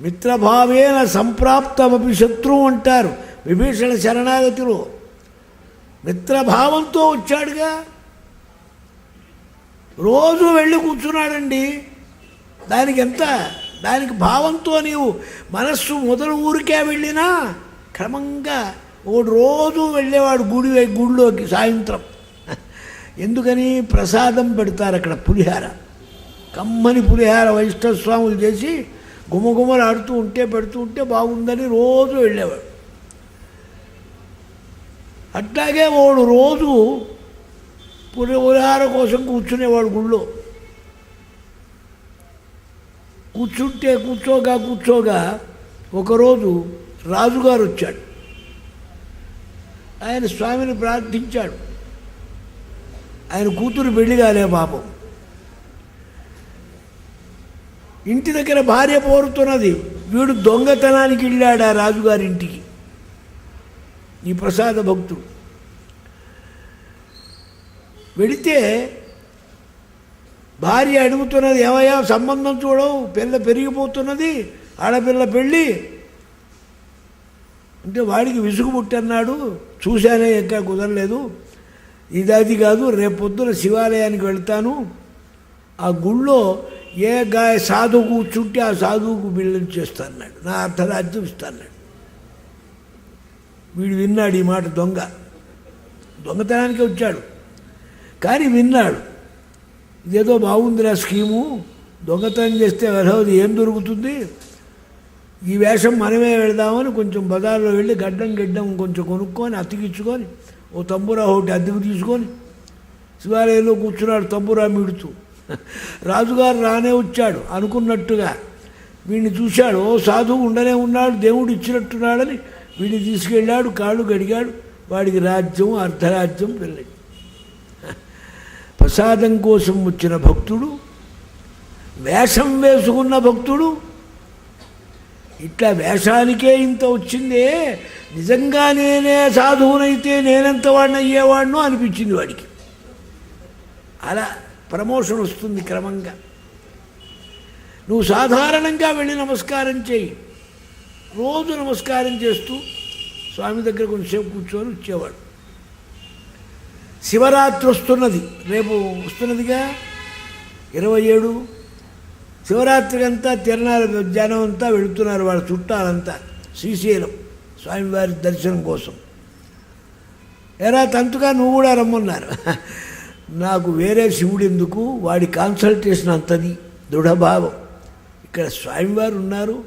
మిత్రభావేన సంప్రాప్తమపి శత్రువు అంటారు. విభీషణ శరణాగతిలో. మిత్రభావంతో వచ్చాడుగా. రోజు వెళ్ళి కూర్చున్నాడండి. దానికి ఎంత? దానికి భావంతో నీవు మనస్సు మొదలు ఊరికే వెళ్ళినా క్రమంగా ఒకడు రోజు వెళ్ళేవాడు గుడి గుడిలోకి సాయంత్రం. ఎందుకని? ప్రసాదం పెడతారు అక్కడ పులిహార. కమ్మని పులిహార వైష్ణవ స్వాములు చేసి గుమగుమలు ఆడుతూ ఉంటే పెడుతూ ఉంటే బాగుందని రోజు వెళ్ళేవాడు. అట్లాగే వాడు రోజు పులి పులిహార కోసం కూర్చునేవాడు గుళ్ళో. కూర్చుంటే కూర్చోగా కూర్చోగా ఒకరోజు రాజుగారు వచ్చాడు ఆయన స్వామిని ప్రార్థించాడు. ఆయన కూతురు పెళ్ళి కాలే పాపం. ఇంటి దగ్గర భార్య పోరుతున్నది. వీడు దొంగతనానికి వెళ్ళాడు ఆ రాజుగారి ఇంటికి ఈ ప్రసాద భక్తుడు. వెడితే భార్య అడుగుతున్నది ఏమయ్యా సంబంధం చూడవు పిల్ల పెరిగిపోతున్నది ఆడపిల్ల పెళ్ళి. అంటే వాడికి విసుగు పుట్టన్నాడు. చూశానే ఇంకా కుదరలేదు. ఇది అది కాదు రేపు పొద్దున శివాలయానికి వెళ్తాను. ఆ గుళ్ళో ఏ గాయ సాధువు కూర్చుంటే ఆ సాధువుకు బిల్లం చేస్తాన్నాడు. నా అర్ధరాజ్యం ఇస్తాన్నాడు. వీడు విన్నాడు ఈ మాట దొంగ. దొంగతనానికి వచ్చాడు. కానీ విన్నాడు. ఇదేదో బాగుందిరా స్కీము. దొంగతనం చేస్తే వెలవది ఏం దొరుకుతుంది? ఈ వేషం మనమే వెళదామని కొంచెం బజార్లో వెళ్ళి గడ్డం గిడ్డం కొంచెం కొనుక్కొని అతికించుకొని ఓ తంబురా ఒకటి అద్దెకు తీసుకొని శివాలయంలో కూర్చున్నాడు తంబురా మిడుతూ. రాజుగారు రానే వచ్చాడు అనుకున్నట్టుగా. వీడిని చూశాడు ఓ సాధువు ఉండనే ఉన్నాడు దేవుడు ఇచ్చినట్టున్నాడని వీడిని తీసుకెళ్ళాడు కాళ్ళు గడిగాడు వాడికి రాజ్యం అర్ధరాజ్యం వెళ్ళాడు ప్రసాదం కోసం వచ్చిన భక్తుడు వేషం వేసుకున్న భక్తుడు ఇట్లా వేషానికే ఇంత వచ్చిందే నిజంగా నేనే సాధువునైతే నేనెంత వాడిని అయ్యేవాడినో అనిపించింది వాడికి. అలా ప్రమోషన్ వస్తుంది క్రమంగా. నువ్వు సాధారణంగా వెళ్ళి నమస్కారం చేయి. రోజు నమస్కారం చేస్తూ స్వామి దగ్గర కొంచెంసేపు కూర్చొని వచ్చేవాడు. శివరాత్రి వస్తున్నది. రేపు వస్తున్నదిగా ఇరవై ఏడు. శివరాత్రి అంతా తిరణాల జనం అంతా వెళుతున్నారు వాళ్ళ చుట్టాలంతా. శ్రీశైలం స్వామివారి దర్శనం కోసం. ఎరా తంతుగా నువ్వు కూడా రమ్మన్నారు. నాకు వేరే శివుడు ఎందుకు వాడి కాన్సల్టేషన్ అంతది. దృఢభావం. ఇక్కడ స్వామివారు ఉన్నారు.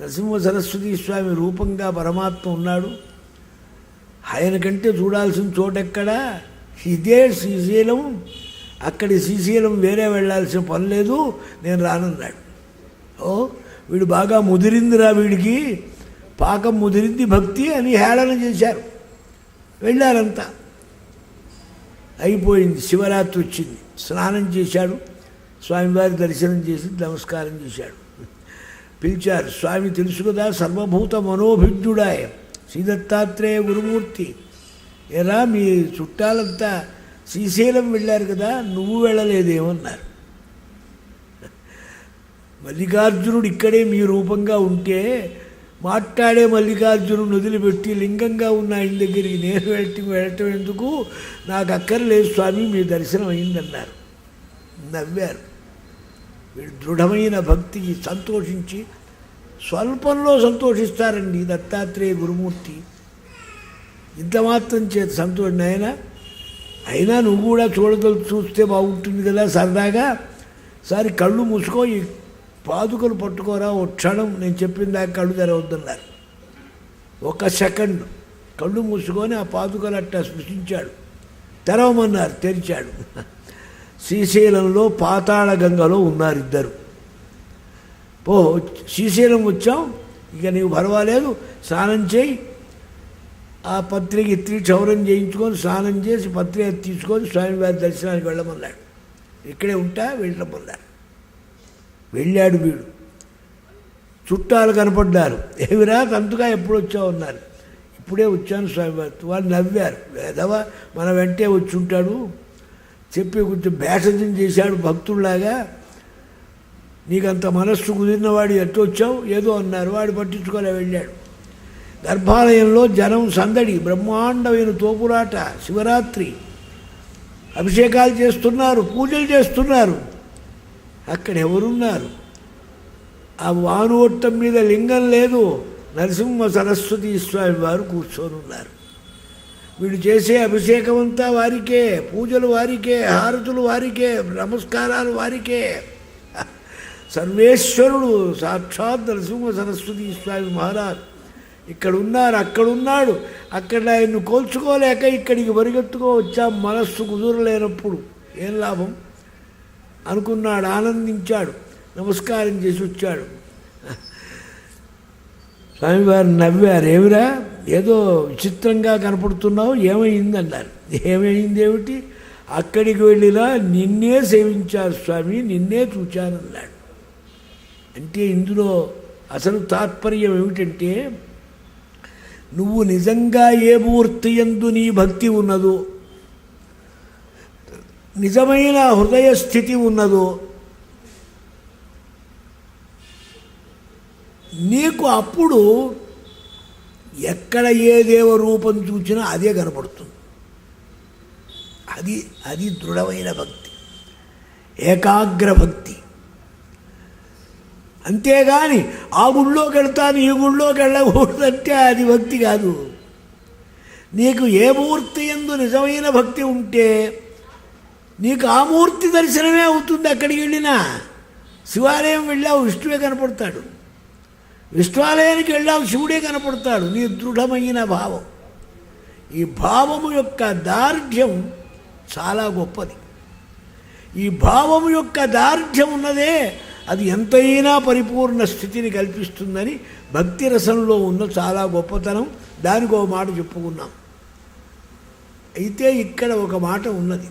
నరసింహ సరస్వతి స్వామి రూపంగా పరమాత్మ ఉన్నాడు. ఆయన కంటే చూడాల్సిన చోటెక్కడా? ఇదే శ్రీశైలం. అక్కడి శ్రీశైలం వేరే వెళ్ళాల్సిన పని లేదు. నేను రానన్నాడు. ఓ వీడు బాగా ముదిరిందిరా వీడికి. పాకం ముదిరింది భక్తి అని హేళన చేశారు. వెళ్ళారంతా. అయిపోయింది. శివరాత్రి వచ్చింది. స్నానం చేశాడు. స్వామివారి దర్శనం చేసి నమస్కారం చేశాడు. పిలిచారు. స్వామి తెలుసు కదా సర్వభూత మనోభిజ్ఞుడాయ శ్రీదత్తాత్రేయ గురుమూర్తి. ఎలా మీ చుట్టాలంతా శ్రీశైలం వెళ్ళారు కదా నువ్వు వెళ్ళలేదేమన్నారు. మల్లికార్జునుడు ఇక్కడే మీ రూపంగా ఉంటే మాట్లాడే మల్లికార్జునుడు వదిలిపెట్టి లింగంగా ఉన్న ఆయన దగ్గరికి నేను వెళ్ళి వెళ్ళటం ఎందుకు? నాకు అక్కర్లేదు స్వామి మీ దర్శనం అయిందన్నారు. నవ్వారు. వీడు దృఢమైన భక్తికి సంతోషించి స్వల్పంలో సంతోషిస్తారండి దత్తాత్రేయ గురుమూర్తి. ఇంత మాత్రం చేత సంతోషం ఆయన అయినా నువ్వు కూడా చూడగలు చూస్తే బాగుంటుంది కదా సరదాగా. సారి కళ్ళు మూసుకో ఈ పాదుకలు పట్టుకోరా ఓ క్షణం నేను చెప్పిన దాకా కళ్ళు తెరవద్దన్నారు. ఒక సెకండ్ కళ్ళు మూసుకొని ఆ పాదుకలు అట్టా స్పృశించాడు. తెరవమన్నారు తెరిచాడు. శ్రీశైలంలో పాతాళ గంగలో ఉన్నారు ఇద్దరు. పో శ్రీశైలం వచ్చాం ఇక నీవు పర్వాలేదు స్నానం చేయి. ఆ పత్రిక ఇత్రి క్షౌరం చేయించుకొని స్నానం చేసి పత్రిక తీసుకొని స్వామివారి దర్శనానికి వెళ్ళమన్నాడు. ఇక్కడే ఉంటా వెళ్ళమన్నాడు. వెళ్ళాడు వీడు. చుట్టాలు కనపడ్డారు. ఏమిరా తంతుగా ఎప్పుడు వచ్చావు అన్నారు. ఇప్పుడే వచ్చాను స్వామివారి వాళ్ళు నవ్వారు. ఏదవా మన వెంటే వచ్చి ఉంటాడు చెప్పి కొంచెం భేషజం చేశాడు భక్తుల్లాగా. నీకంత మనస్సు కుదిరినవాడు ఎట్టు వచ్చావు? ఏదో అన్నారు. వాడు పట్టించుకోలే వెళ్ళాడు. గర్భాలయంలో జనం సందడి. బ్రహ్మాండమైన తోపులాట. శివరాత్రి. అభిషేకాలు చేస్తున్నారు. పూజలు చేస్తున్నారు. అక్కడ ఎవరున్నారు? ఆ వానువట్టం మీద లింగం లేదు. నరసింహ సరస్వతి స్వామి వారు కూర్చొని ఉన్నారు. వీడు చేసే అభిషేకం అంతా వారికే పూజలు వారికే హారతులు వారికే నమస్కారాలు వారికే. సర్వేశ్వరుడు సాక్షాత్ నరసింహ సరస్వతి స్వామి మహారాజ్ ఇక్కడ ఉన్నారు అక్కడున్నాడు. అక్కడ ఆయన్ను కోల్చుకోలేక ఇక్కడికి పరిగెత్తుకో వచ్చాం. మనస్సు కుదురలేనప్పుడు. ఏం లాభం? అనుకున్నాడు ఆనందించాడు నమస్కారం చేసి వచ్చాడు. స్వామివారు నవ్వారు ఏమిరా ఏదో విచిత్రంగా కనపడుతున్నావు ఏమైందన్నారు. ఏమైంది ఏమిటి అక్కడికి వెళ్ళినా నిన్నే సేవించారు స్వామి నిన్నే చూచానన్నాడు. అంటే ఇందులో అసలు తాత్పర్యం ఏమిటంటే నువ్వు నిజంగా ఏ మూర్తి ఎందు నీ భక్తి ఉన్నదో నిజమైన హృదయ స్థితి ఉన్నదో నీకు అప్పుడు ఎక్కడ ఏ దేవ రూపం చూసినా అదే కనపడుతుంది అది అది దృఢమైన భక్తి ఏకాగ్ర భక్తి. అంతేగాని ఆ గుళ్ళోకి వెళ్తాను ఈ గుళ్ళోకి వెళ్ళకూడదంటే అది భక్తి కాదు. నీకు ఏ మూర్తి ఎందు నిజమైన భక్తి ఉంటే నీకు ఆ మూర్తి దర్శనమే అవుతుంది అక్కడికి వెళ్ళినా. శివాలయం వెళ్ళావు విష్ణువే కనపడతాడు. విశ్వాలయానికి వెళ్ళావు శివుడే కనపడతాడు నీ దృఢమైన భావం. ఈ భావము యొక్క దార్ఢ్యం చాలా గొప్పది. ఈ భావము యొక్క దార్ఢ్యం ఉన్నదే అది ఎంతైనా పరిపూర్ణ స్థితిని కల్పిస్తుందని భక్తి రసంలో ఉన్న చాలా గొప్పతనం. దానికి ఒక మాట చెప్పుకున్నాం. అయితే ఇక్కడ ఒక మాట ఉన్నది.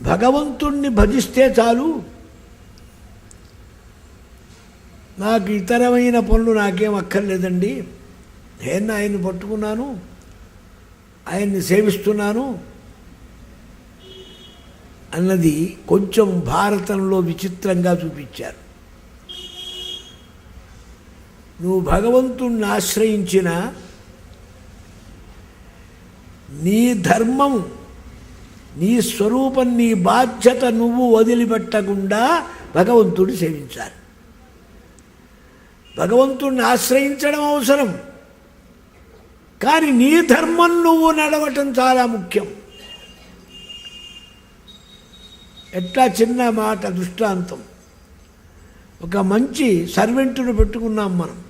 భగవంతుణ్ణి భజిస్తే చాలు. నాకు ఇతరమైన పనులు నాకేం అక్కర్లేదండి. నేను ఆయన్ని పట్టుకున్నాను. ఆయన్ని సేవిస్తున్నాను. అన్నది కొంచెం భారతంలో విచిత్రంగా చూపించారు. నువ్వు భగవంతుణ్ణి ఆశ్రయించిన నీ ధర్మం నీ స్వరూపం నీ బాధ్యత నువ్వు వదిలిపెట్టకుండా భగవంతుడు సేవించాలి. భగవంతుడిని ఆశ్రయించడం అవసరం. కానీ నీ ధర్మం నువ్వు నడవటం చాలా ముఖ్యం. ఎట్లా చిన్న మాట దృష్టాంతం. ఒక మంచి సర్వెంటును పెట్టుకున్నాం మనం.